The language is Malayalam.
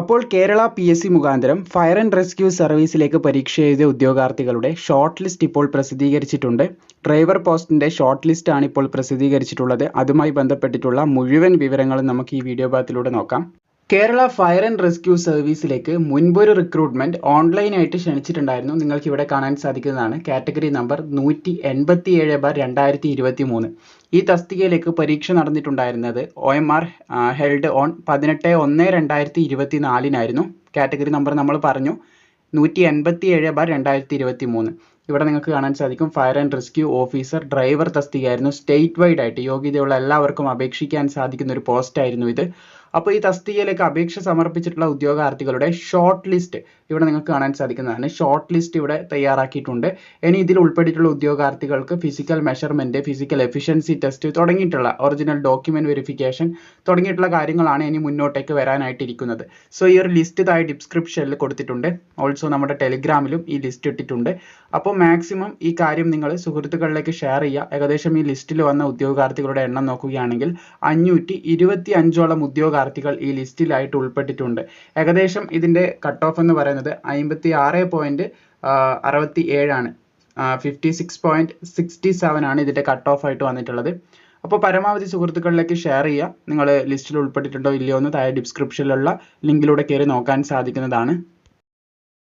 അപ്പോൾ കേരള പി എസ് സി മുഖാന്തരം ഫയർ ആൻഡ് റെസ്ക്യൂ സർവീസിലേക്ക് പരീക്ഷ എഴുതിയ ഉദ്യോഗാർത്ഥികളുടെ ഷോർട്ട് ലിസ്റ്റ് ഇപ്പോൾ പ്രസിദ്ധീകരിച്ചിട്ടുണ്ട്. ഡ്രൈവർ പോസ്റ്റിന്റെ ഷോർട്ട് ലിസ്റ്റ് ആണ് ഇപ്പോൾ പ്രസിദ്ധീകരിച്ചിട്ടുള്ളത്. അതുമായി ബന്ധപ്പെട്ടിട്ടുള്ള മുഴുവൻ വിവരങ്ങളും നമുക്ക് ഈ വീഡിയോ ഭാഗത്തിലൂടെ നോക്കാം. കേരള ഫയർ ആൻഡ് റെസ്ക്യൂ സർവീസിലേക്ക് മുൻപൊരു റിക്രൂട്ട്മെന്റ് ഓൺലൈനായിട്ട് ക്ഷണിച്ചിട്ടുണ്ടായിരുന്നു. നിങ്ങൾക്ക് ഇവിടെ കാണാൻ സാധിക്കുന്നതാണ്. കാറ്റഗറി നമ്പർ നൂറ്റി എൺപത്തി ഏഴ് ബാർ രണ്ടായിരത്തി ഇരുപത്തി മൂന്ന് ഈ തസ്തികയിലേക്ക് പരീക്ഷ നടന്നിട്ടുണ്ടായിരുന്നത് O M R held on പതിനെട്ട് ഒന്ന് രണ്ടായിരത്തി ഇരുപത്തി നാലിനായിരുന്നു കാറ്റഗറി നമ്പർ നമ്മൾ പറഞ്ഞു നൂറ്റി എൺപത്തി ഏഴ് ബാർ രണ്ടായിരത്തി ഇരുപത്തി മൂന്ന് ഇവിടെ നിങ്ങൾക്ക് കാണാൻ സാധിക്കും. Fire and rescue officer driver തസ്തികയായിരുന്നു. State wide ആയിട്ട് യോഗ്യതയുള്ള എല്ലാവർക്കും അപേക്ഷിക്കാൻ സാധിക്കുന്ന ഒരു പോസ്റ്റ് ആയിരുന്നു ഇത്. അപ്പോൾ ഈ തസ്തികയിലേക്ക് അപേക്ഷ സമർപ്പിച്ചിട്ടുള്ള ഉദ്യോഗാർത്ഥികളുടെ ഷോർട്ട് ലിസ്റ്റ് ഇവിടെ നിങ്ങൾക്ക് കാണാൻ സാധിക്കുന്നതാണ്. ഷോർട്ട് ലിസ്റ്റ് ഇവിടെ തയ്യാറാക്കിയിട്ടുണ്ട്. ഇനി ഇതിൽ ഉൾപ്പെട്ടിട്ടുള്ള ഉദ്യോഗാർത്ഥികൾക്ക് physical measurement physical efficiency test തുടങ്ങിയിട്ടുള്ള ഒറിജിനൽ ഡോക്യുമെന്റ് വെരിഫിക്കേഷൻ തുടങ്ങിയിട്ടുള്ള കാര്യങ്ങളാണ് ഇനി മുന്നോട്ടേക്ക് വരാനായിട്ടിരിക്കുന്നത്. സോ ഈ ഒരു ലിസ്റ്റ് താഴെ ഡിസ്ക്രിപ്ഷനിൽ കൊടുത്തിട്ടുണ്ട്. ഓൾസോ നമ്മുടെ ടെലിഗ്രാമിലും ഈ ലിസ്റ്റ് ഇട്ടിട്ടുണ്ട്. അപ്പോൾ മാക്സിമം ഈ കാര്യം നിങ്ങൾ സുഹൃത്തുക്കളിലേക്ക് ഷെയർ ചെയ്യുക. ഏകദേശം ഈ ലിസ്റ്റിൽ വന്ന ഉദ്യോഗാർത്ഥികളുടെ എണ്ണം നോക്കുകയാണെങ്കിൽ അഞ്ഞൂറ്റി ഇരുപത്തി അഞ്ചോളം ഉദ്യോഗാർത്ഥികൾ ഈ ലിസ്റ്റിലായിട്ട് ഉൾപ്പെട്ടിട്ടുണ്ട്. ഏകദേശം ഇതിന്റെ കട്ട് ഓഫ് എന്ന് പറയുന്നത് അമ്പത്തി ആറ് പോയിന്റ് അറുപത്തി ഏഴാണ് fifty six point sixty seven ആണ് ഇതിന്റെ കട്ട് ഓഫ് ആയിട്ട് വന്നിട്ടുള്ളത്. അപ്പോൾ പരമാവധി സുഹൃത്തുക്കളിലേക്ക് ഷെയർ ചെയ്യുക. നിങ്ങൾ ലിസ്റ്റിൽ ഉൾപ്പെട്ടിട്ടുണ്ടോ ഇല്ലയോ എന്ന് താഴെ ഡിസ്ക്രിപ്ഷനിലുള്ള ലിങ്കിലൂടെ കയറി നോക്കാൻ സാധിക്കുന്നതാണ്.